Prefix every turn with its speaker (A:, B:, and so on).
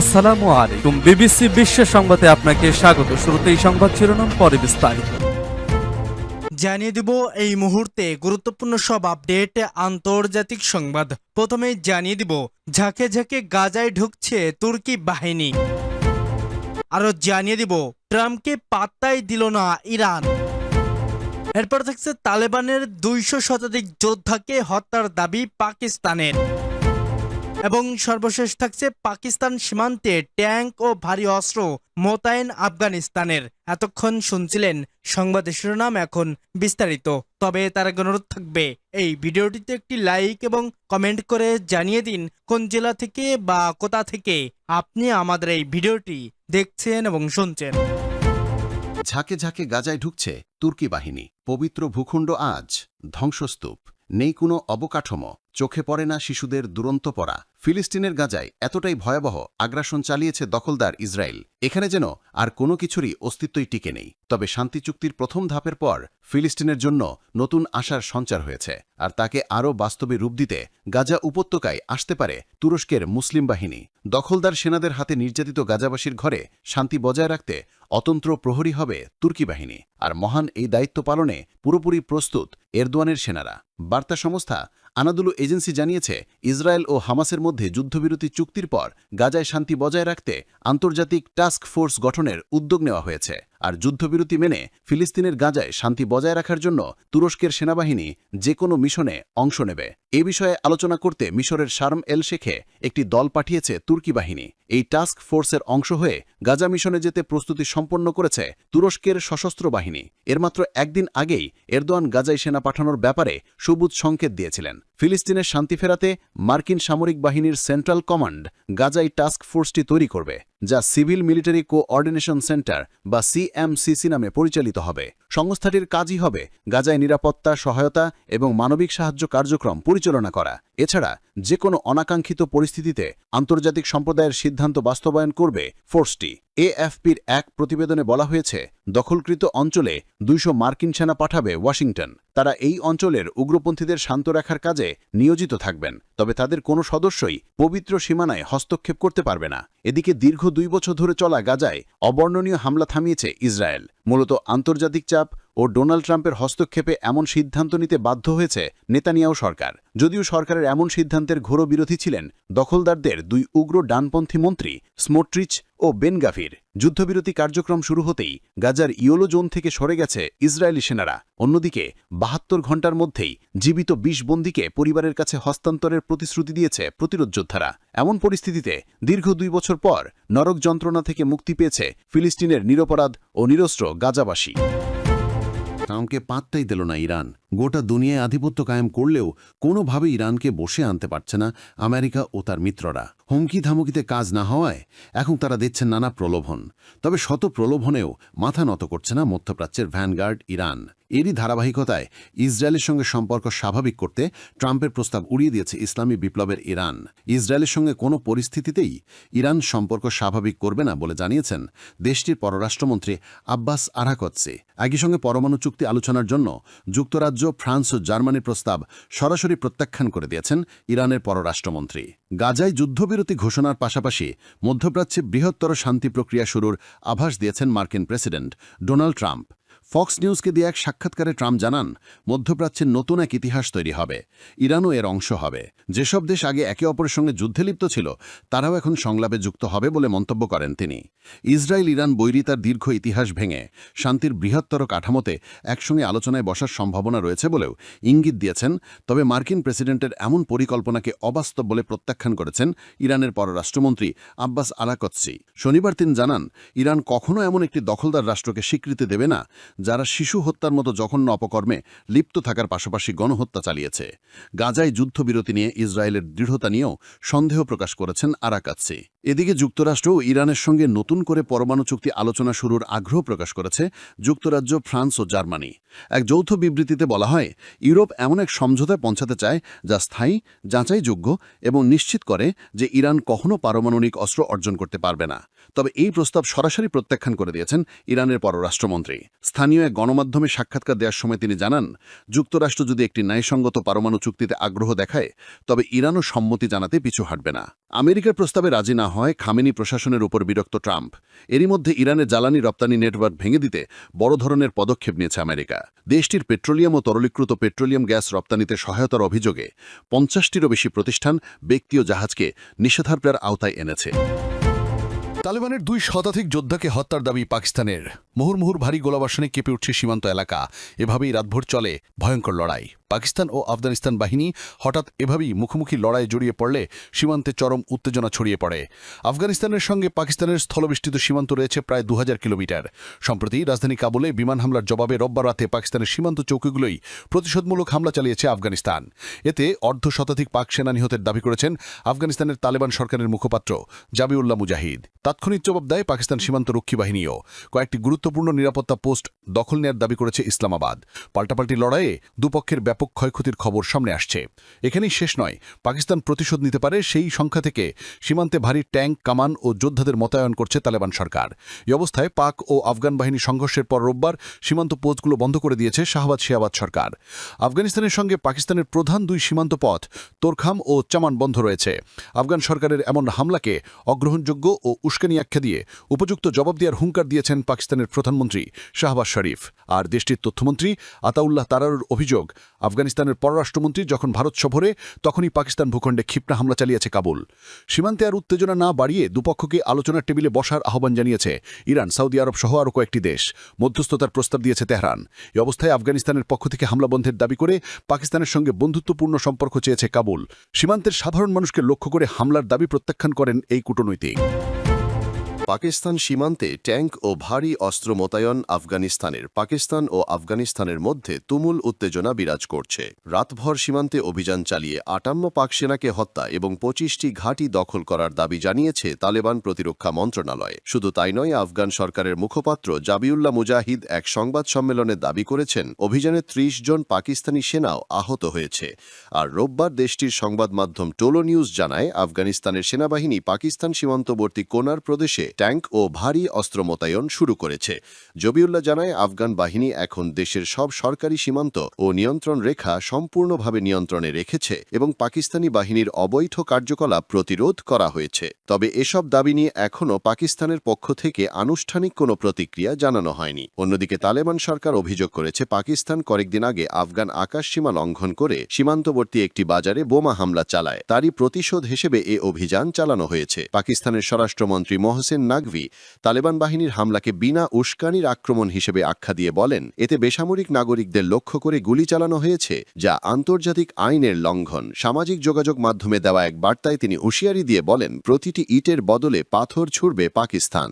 A: আসসালামু আলাইকুম। বিবিসি বিশ্ব সংবাদে আপনাকে স্বাগত। শুরুতে এই সংবাদ শিরোনাম, পরে বিস্তারিত।
B: জানিয়ে দেব, এই মুহূর্তে গুরুত্বপূর্ণ সব আপডেট, আন্তর্জাতিক সংবাদ। প্রথমে জানিয়ে দিব, ঝাঁকে ঝাঁকে গাজায় ঢুকছে তুর্কি বাহিনী। আরও জানিয়ে দিব, ট্রাম্পকে পাত্তাই দিল না ইরান। এরপর থাকছে তালেবানের দুইশো শতাধিক যোদ্ধাকে হত্যার দাবি পাকিস্তানের। এবং সর্বশেষ থাকছে পাকিস্তান সীমান্তে ট্যাঙ্ক ও ভারী অস্ত্র মোতায়েন আফগানিস্তানের। এতক্ষণ শুনছিলেন সংবাদের শিরোনাম এখন বিস্তারিত। তবে তার অনুরোধ থাকবে, এই ভিডিওটিতে একটি লাইক এবং কমেন্ট করে জানিয়ে দিন কোন জেলা থেকে বা কোথা থেকে আপনি আমাদের এই ভিডিওটি দেখছেন এবং শুনছেন।
C: ঝাঁকে ঝাঁকে গাজায় ঢুকছে তুর্কি বাহিনী। পবিত্র ভূখণ্ড আজ ধ্বংসস্তূপ। নেই কোনো অবকাঠামো। চোখে পড়ে না শিশুদের দুরন্ত পড়া। ফিলিস্তিনের গাজায় এতটাই ভয়াবহ আগ্রাসন চালিয়েছে দখলদার ইসরায়েল। এখানে যেন আর কোনো কিছুরই অস্তিত্বই টিকে নেই। তবে শান্তি চুক্তির প্রথম ধাপের পর ফিলিস্তিনের জন্য নতুন আশার সঞ্চার হয়েছে। আর তাকে আরও বাস্তবে রূপ দিতে গাজা উপত্যকায় আসতে পারে তুরস্কের মুসলিম বাহিনী। দখলদার সেনাদের হাতে নির্যাতিত গাজাবাসীর ঘরে শান্তি বজায় রাখতে অতন্ত্র প্রহরী হবে তুর্কি বাহিনী। আর মহান এই দায়িত্ব পালনে পুরোপুরি প্রস্তুত এরদোয়ানের সেনারা। বার্তা সংস্থা আনাদুলু এজেন্সি জানিয়েছে, ইসরায়েল ও হামাসের মধ্যে যুদ্ধবিরতি চুক্তির পর গাজায় শান্তি বজায় রাখতে আন্তর্জাতিক টাস্ক ফোর্স গঠনের উদ্যোগ নেওয়া হয়েছে। আর যুদ্ধবিরতি মেনে ফিলিস্তিনের গাজায় শান্তি বজায় রাখার জন্য তুরস্কের সেনাবাহিনী যে কোনো মিশনে অংশ নেবে। এ বিষয়ে আলোচনা করতে মিশরের শারম এল শেখে একটি দল পাঠিয়েছে তুর্কি বাহিনী। এই টাস্ক ফোর্সের অংশ হয়ে গাজা মিশনে যেতে প্রস্তুতি সম্পন্ন করেছে তুরস্কের সশস্ত্র বাহিনী। এর মাত্র একদিন আগেই এরদোয়ান গাজায় সেনা পাঠানোর ব্যাপারে সবুজ সংকেত দিয়েছিলেন। ফিলিস্তিনের শান্তি ফেরাতে মার্কিন সামরিক বাহিনীর সেন্ট্রাল কমান্ড গাজাই টাস্ক ফোর্সটি তৈরি করবে, যা সিভিল মিলিটারি কোঅর্ডিনেশন সেন্টার বা সিএমসিসি নামে পরিচালিত হবে। সংস্থাটির কাজই হবে গাজায় নিরাপত্তা, সহায়তা এবং মানবিক সাহায্য কার্যক্রম পরিচালনা করা। এছাড়া যে কোনো অনাকাঙ্ক্ষিত পরিস্থিতিতে আন্তর্জাতিক সম্প্রদায়ের সিদ্ধান্ত বাস্তবায়ন করবে ফোর্সটি। এএফপির এক প্রতিবেদনে বলা হয়েছে, দখলকৃত অঞ্চলে দুইশো মার্কিন সেনা পাঠাবে ওয়াশিংটন। তারা এই অঞ্চলের উগ্রপন্থীদের শান্ত রাখার কাজে নিয়োজিত থাকবেন, তবে তাদের কোনো সদস্যই পবিত্র সীমানায় হস্তক্ষেপ করতে পারবে না। এদিকে দীর্ঘ দুই বছর ধরে চলা গাজায় অবর্ণনীয় হামলা থামিয়েছে ইসরায়েল। মূলত আন্তর্জাতিক চাপ ও ডোনাল্ড ট্রাম্পের হস্তক্ষেপে এমন সিদ্ধান্ত নিতে বাধ্য হয়েছে নেতানিয়াও সরকার। যদিও সরকারের এমন সিদ্ধান্তের ঘোর বিরোধী ছিলেন, দখলদারদের দুই উগ্র ডানপন্থী মন্ত্রী স্মোট্রিচ ও বেনগাফির যুদ্ধবিরতি কার্যক্রম শুরু হতেই গাজার ইয়োলো জোন থেকে সরে গেছে ইসরায়েলি সেনারা। অন্যদিকে, বাহাত্তর ঘণ্টার মধ্যেই জীবিত বিশ বন্দীকে পরিবারের কাছে হস্তান্তরের প্রতিশ্রুতি দিয়েছে প্রতিরোধ যোদ্ধারা। এমন পরিস্থিতিতে দীর্ঘ দুই বছর পর নরক যন্ত্রণা থেকে মুক্তি পেয়েছে ফিলিস্তিনের নিরপরাধ ও নিরস্ত্র গাজাবাসী। ট্রাম্পকে পাত্তাই দিল না ইরান। গোটা দুনিয়ায় আধিপত্য কায়েম করলেও কোনোভাবে ইরানকে বসে আনতে পারছে না আমেরিকা ও তার মিত্ররা। হুমকি ধামকিতে কাজ না হওয়ায় এখন তারা দিচ্ছেন নানা প্রলোভন। তবে শত প্রলোভনেও মাথা নত করছে না মধ্যপ্রাচ্যের ভ্যানগার্ড ইরান। এরই ধারাবাহিকতায় ইসরায়েলের সঙ্গে সম্পর্ক স্বাভাবিক করতে ট্রাম্পের প্রস্তাব উড়িয়ে দিয়েছে ইসলামী বিপ্লবের ইরান। ইসরায়েলের সঙ্গে কোনো পরিস্থিতিতেই ইরান সম্পর্ক স্বাভাবিক করবে না বলে জানিয়েছেন দেশটির পররাষ্ট্রমন্ত্রী আব্বাস আরাকৎসে একই সঙ্গে পরমাণু চুক্তি আলোচনার জন্য যুক্তরাজ্য ফ্রান্স ও জার্মানির প্রস্তাব সরাসরি প্রত্যাখ্যান করে দিয়েছেন ইরানের পররাষ্ট্রমন্ত্রী। গাজায় যুদ্ধবিরতি ঘোষণার পাশাপাশি মধ্যপ্রাচ্যে বৃহত্তর শান্তি প্রক্রিয়া শুরুর আভাস দিয়েছেন মার্কিন প্রেসিডেন্ট ডোনাল্ড ট্রাম্প। ফক্স নিউজকে দিয়ে এক সাক্ষাৎকারে ট্রাম্প জানান, মধ্যপ্রাচ্যের নতুন এক ইতিহাস তৈরি হবে। ইরানও এর অংশ হবে। যেসব দেশ আগে একে অপরের সঙ্গে যুদ্ধে লিপ্ত ছিল, তারাও এখন সংলাপে যুক্ত হবে বলে মন্তব্য করেন তিনি। ইসরায়েল ইরান বৈরিতার দীর্ঘ ইতিহাস ভেঙে, শান্তির বৃহত্তর কাঠামোতে একসঙ্গে আলোচনায় বসার সম্ভাবনা রয়েছে বলেও ইঙ্গিত দিয়েছেন, তবে মার্কিন প্রেসিডেন্টের এমন পরিকল্পনাকে অবাস্তব বলে প্রত্যাখ্যান করেছেন ইরানের পররাষ্ট্রমন্ত্রী আব্বাস আরাকৎসি শনিবার তিনি জানান, ইরান কখনও এমন একটি দখলদার রাষ্ট্রকে স্বীকৃতি দেবে না যারা শিশু হত্যার মতো জঘন্য অপকর্মে লিপ্ত থাকার পাশাপাশি গণহত্যা চালিয়েছে। গাজায় যুদ্ধবিরতি নিয়ে ইসরায়েলের দৃঢ়তা নিয়েও সন্দেহ প্রকাশ করেছেন আরাকাতসি। এদিকে যুক্তরাষ্ট্র ইরানের সঙ্গে নতুন করে পরমাণু চুক্তি আলোচনা শুরুর আগ্রহ প্রকাশ করেছে যুক্তরাজ্য, ফ্রান্স ও জার্মানি। এক যৌথ বিবৃতিতে বলা হয়, ইউরোপ এমন এক সমঝোতায় পৌঁছাতে চায় যা স্থায়ী, যাচাইযোগ্য এবং নিশ্চিত করে যে ইরান কখনও পারমাণবিক অস্ত্র অর্জন করতে পারবে না। তবে এই প্রস্তাব সরাসরি প্রত্যাখ্যান করে দিয়েছেন ইরানের পররাষ্ট্রমন্ত্রী। স্থানীয় এক গণমাধ্যমে সাক্ষাৎকার দেওয়ার সময় তিনি জানান, যুক্তরাষ্ট্র যদি একটি ন্যায়সঙ্গত পারমাণু চুক্তিতে আগ্রহ দেখায়, তবে ইরানও সম্মতি জানাতে পিছু হাঁটবে না।
D: আমেরিকার প্রস্তাবে রাজি না হয় খামেনি প্রশাসনের উপর বিরক্ত ট্রাম্প। এরই মধ্যে ইরানের জ্বালানি রপ্তানি নেটওয়ার্ক ভেঙে দিতে বড় ধরনের পদক্ষেপ নিয়েছে আমেরিকা। দেশটির পেট্রোলিয়াম ও তরলীকৃত পেট্রোলিয়াম গ্যাস রপ্তানিতে সহায়তার অভিযোগে পঞ্চাশটিরও বেশি প্রতিষ্ঠান ব্যক্তি ও জাহাজকে নিষেধাজ্ঞার আওতায় এনেছে।
C: তালেবানের দুই শতাধিক যোদ্ধাকে হত্যার দাবি পাকিস্তানের। মুহুর্মুহুর ভারী গোলাবর্ষণে কেঁপে উঠছে সীমান্ত এলাকা। এভাবেই রাতভর চলে ভয়ঙ্কর লড়াই। পাকিস্তান ও আফগানিস্তান বাহিনী হঠাৎ এভাবেই মুখোমুখি লড়াইয়ে জড়িয়ে পড়লে সীমান্তে চরম উত্তেজনা ছড়িয়ে পড়ে। আফগানিস্তানের সঙ্গে পাকিস্তানের স্থলবেষ্টিত সীমান্ত রয়েছে প্রায় দু হাজার কিলোমিটার। সম্প্রতি রাজধানী কাবুলে বিমান হামলার জবাবে রোববার রাতে পাকিস্তানের সীমান্ত চৌকিগুলোই প্রতিশোধমূলক হামলা চালিয়েছে আফগানিস্তান। এতে অর্ধ শতাধিক পাক সেনা নিহতের দাবি করেছেন আফগানিস্তানের তালেবান সরকারের মুখপাত্র জাবিউল্লাহ মুজাহিদ। তাৎক্ষণিক জবাব দেয় পাকিস্তান সীমান্ত রক্ষী বাহিনীও। কয়েকটি গুরুত্বপূর্ণ নিরাপত্তা পোস্ট দখল নেয়ার দাবি করেছে ইসলামাবাদ। পাল্টাপাল্টি লড়াইয়ে দুপক্ষের ব্যাপক ক্ষয়ক্ষতির খবর সামনে আসছে। এখানেই শেষ নয়। পাকিস্তান প্রতিশোধ নিতে পারে সেই সংখ্যা থেকে সীমান্তে ভারী ট্যাঙ্ক, কামান ও যোদ্ধাদের মোতায়েন করছে তালেবান সরকার। এই অবস্থায় পাক ও আফগান বাহিনী সংঘর্ষের পর রোববার সীমান্ত পোস্টগুলো বন্ধ করে দিয়েছে শাহবাজ শিয়াবাদ সরকার। আফগানিস্তানের সঙ্গে পাকিস্তানের প্রধান দুই সীমান্ত পথ, তোরখাম ও চামান বন্ধ রয়েছে। আফগান সরকারের এমন হামলাকে অগ্রহণযোগ্য ও উস্কানি আখ্যা দিয়ে উপযুক্ত জবাব দেওয়ার হুঙ্কার দিয়েছেন পাকিস্তানের প্রধানমন্ত্রী শাহবাজ শরীফ। আর দেশটির তথ্যমন্ত্রী আতাউল্লাহ তারারুর অভিযোগ আফগানিস্তানের পররাষ্ট্রমন্ত্রী যখন ভারত সফরে, তখনই পাকিস্তান ভূখণ্ডে ক্ষিপ্রা হামলা চালিয়েছে কাবুল। সীমান্তে আর উত্তেজনা না বাড়িয়ে দুপক্ষকে আলোচনার টেবিলে বসার আহ্বান জানিয়েছে ইরান, সৌদি আরব সহ আরও কয়েকটি দেশ। মধ্যস্থতার প্রস্তাব দিয়েছে তেহরান। এ অবস্থায় আফগানিস্তানের পক্ষ থেকে হামলা বন্ধের দাবি করে পাকিস্তানের সঙ্গে বন্ধুত্বপূর্ণ সম্পর্ক চেয়েছে কাবুল। সীমান্তের সাধারণ মানুষকে লক্ষ্য করে হামলার দাবি প্রত্যাখ্যান করেন এই কূটনৈতিক।
E: পাকিস্তান সীমান্তে ট্যাঙ্ক ও ভারী অস্ত্র মোতায়েন আফগানিস্তানের, পাকিস্তান ও আফগানিস্তানের মধ্যে তুমুল উত্তেজনা বিরাজ করছে। রাতভর সীমান্তে অভিযান চালিয়ে আটান্ন পাক সেনাকে হত্যা এবং পঁচিশটি ঘাঁটি দখল করার দাবি জানিয়েছে তালেবান প্রতিরক্ষা মন্ত্রণালয়। শুধু তাই নয়, আফগান সরকারের মুখপাত্র জাবিউল্লাহ মুজাহিদ এক সংবাদ সম্মেলনে দাবি করেছেন, অভিযানে ত্রিশ জন পাকিস্তানি সেনাও আহত হয়েছে। আর রোববার দেশটির সংবাদ মাধ্যম টোলো নিউজ জানায়, আফগানিস্তানের সেনাবাহিনী পাকিস্তান সীমান্তবর্তী কোনার প্রদেশে ট্যাঙ্ক ও ভারী অস্ত্র মোতায়েন শুরু করেছে। জবিউল্লাহ জানায়, আফগান বাহিনী এখন দেশের সব সরকারি সীমান্ত ও নিয়ন্ত্রণ রেখা সম্পূর্ণভাবে নিয়ন্ত্রণে রেখেছে এবং পাকিস্তানি বাহিনীর অবৈধ কার্যকলাপ প্রতিরোধ করা হয়েছে। তবে এসব দাবি নিয়ে এখনও পাকিস্তানের পক্ষ থেকে আনুষ্ঠানিক কোনো প্রতিক্রিয়া জানানো হয়নি। অন্যদিকে তালেবান সরকার অভিযোগ করেছে, পাকিস্তান কয়েকদিন আগে আফগান আকাশসীমা লঙ্ঘন করে সীমান্তবর্তী একটি বাজারে বোমা হামলা চালায়। তারই প্রতিশোধ হিসেবে এ অভিযান চালানো হয়েছে। পাকিস্তানের স্বরাষ্ট্রমন্ত্রী মহসেন নাগভি তালেবান বাহিনীর হামলাকে বিনা উস্কানির আক্রমণ হিসেবে আখ্যা দিয়ে বলেন, এতে বেসামরিক নাগরিকদের লক্ষ্য করে গুলি চালানো হয়েছে, যা আন্তর্জাতিক আইনের লঙ্ঘন। সামাজিক যোগাযোগ মাধ্যমে দেওয়া এক বার্তায় তিনি হুঁশিয়ারি দিয়ে বলেন, প্রতিটি ইটের বদলে পাথর ছুড়বে পাকিস্তান।